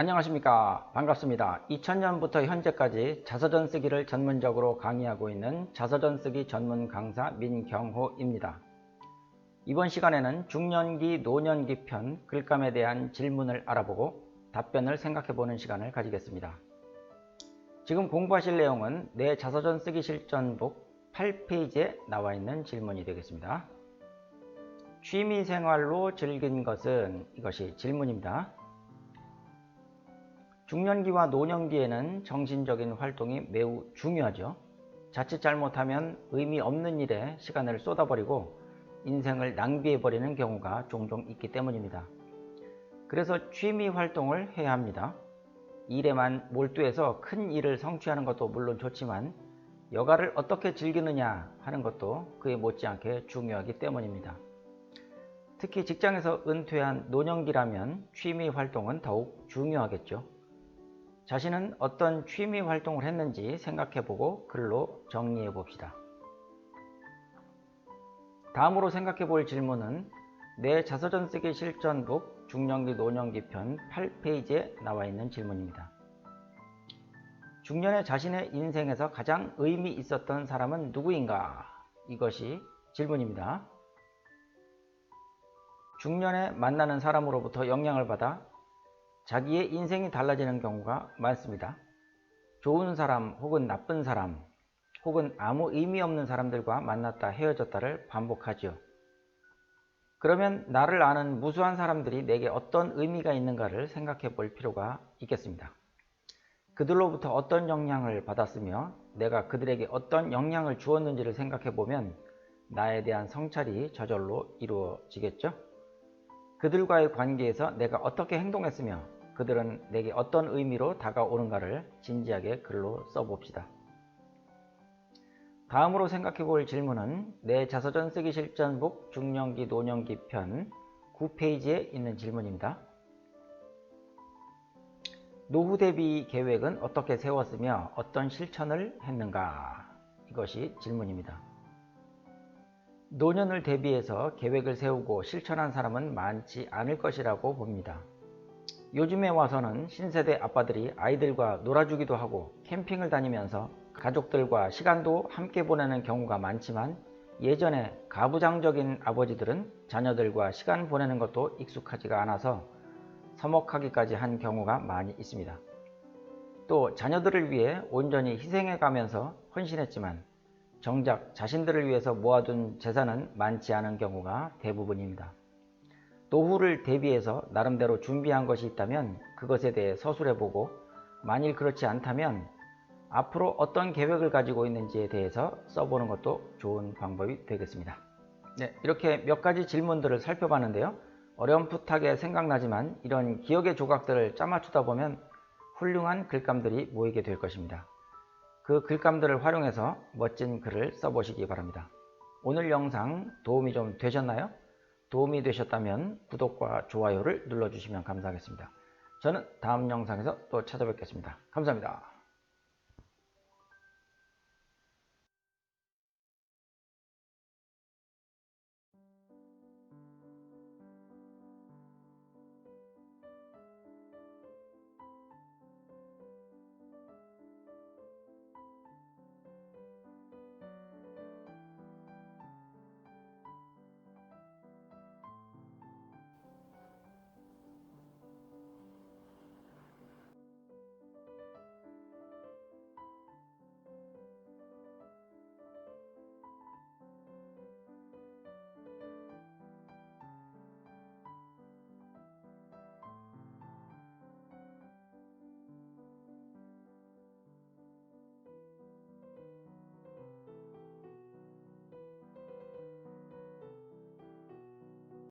안녕하십니까. 반갑습니다. 2000년부터 현재까지 자서전 쓰기를 전문적으로 강의하고 있는 자서전 쓰기 전문 강사 민경호입니다. 이번 시간에는 중년기 노년기 편 글감에 대한 질문을 알아보고 답변을 생각해 보는 시간을 가지겠습니다. 지금 공부하실 내용은 내 자서전 쓰기 실전북 8페이지에 나와 있는 질문이 되겠습니다. 취미생활로 즐긴 것은 이것이 질문입니다 중년기와 노년기에는 정신적인 활동이 매우 중요하죠. 자칫 잘못하면 의미 없는 일에 시간을 쏟아버리고 인생을 낭비해버리는 경우가 종종 있기 때문입니다. 그래서 취미 활동을 해야 합니다. 일에만 몰두해서 큰 일을 성취하는 것도 물론 좋지만 여가를 어떻게 즐기느냐 하는 것도 그에 못지않게 중요하기 때문입니다. 특히 직장에서 은퇴한 노년기라면 취미 활동은 더욱 중요하겠죠. 자신은 어떤 취미 활동을 했는지 생각해보고 글로 정리해 봅시다. 다음으로 생각해 볼 질문은 내 자서전 쓰기 실전북 중년기 노년기 편 8페이지에 나와 있는 질문입니다. 중년에 자신의 인생에서 가장 의미 있었던 사람은 누구인가? 이것이 질문입니다. 중년에 만나는 사람으로부터 영향을 받아 자기의 인생이 달라지는 경우가 많습니다. 좋은 사람 혹은 나쁜 사람 혹은 아무 의미 없는 사람들과 만났다 헤어졌다를 반복하지요. 그러면 나를 아는 무수한 사람들이 내게 어떤 의미가 있는가를 생각해 볼 필요가 있겠습니다. 그들로부터 어떤 영향을 받았으며 내가 그들에게 어떤 영향을 주었는지를 생각해 보면 나에 대한 성찰이 저절로 이루어지겠죠? 그들과의 관계에서 내가 어떻게 행동했으며 그들은 내게 어떤 의미로 다가오는가를 진지하게 글로 써봅시다. 다음으로 생각해 볼 질문은 내 자서전 쓰기 실전북 중년기 노년기 편 9페이지에 있는 질문입니다. 노후 대비 계획은 어떻게 세웠으며 어떤 실천을 했는가? 이것이 질문입니다. 노년을 대비해서 계획을 세우고 실천한 사람은 많지 않을 것이라고 봅니다. 요즘에 와서는 신세대 아빠들이 아이들과 놀아주기도 하고 캠핑을 다니면서 가족들과 시간도 함께 보내는 경우가 많지만 예전에 가부장적인 아버지들은 자녀들과 시간 보내는 것도 익숙하지가 않아서 서먹하기까지 한 경우가 많이 있습니다. 또 자녀들을 위해 온전히 희생해 가면서 헌신했지만 정작 자신들을 위해서 모아둔 재산은 많지 않은 경우가 대부분입니다. 노후를 대비해서 나름대로 준비한 것이 있다면 그것에 대해 서술해보고 만일 그렇지 않다면 앞으로 어떤 계획을 가지고 있는지에 대해서 써보는 것도 좋은 방법이 되겠습니다. 네, 이렇게 몇 가지 질문들을 살펴봤는데요. 어렴풋하게 생각나지만 이런 기억의 조각들을 짜맞추다 보면 훌륭한 글감들이 모이게 될 것입니다. 그 글감들을 활용해서 멋진 글을 써보시기 바랍니다. 오늘 영상 도움이 좀 되셨나요? 도움이 되셨다면 구독과 좋아요를 눌러주시면 감사하겠습니다. 저는 다음 영상에서 또 찾아뵙겠습니다. 감사합니다.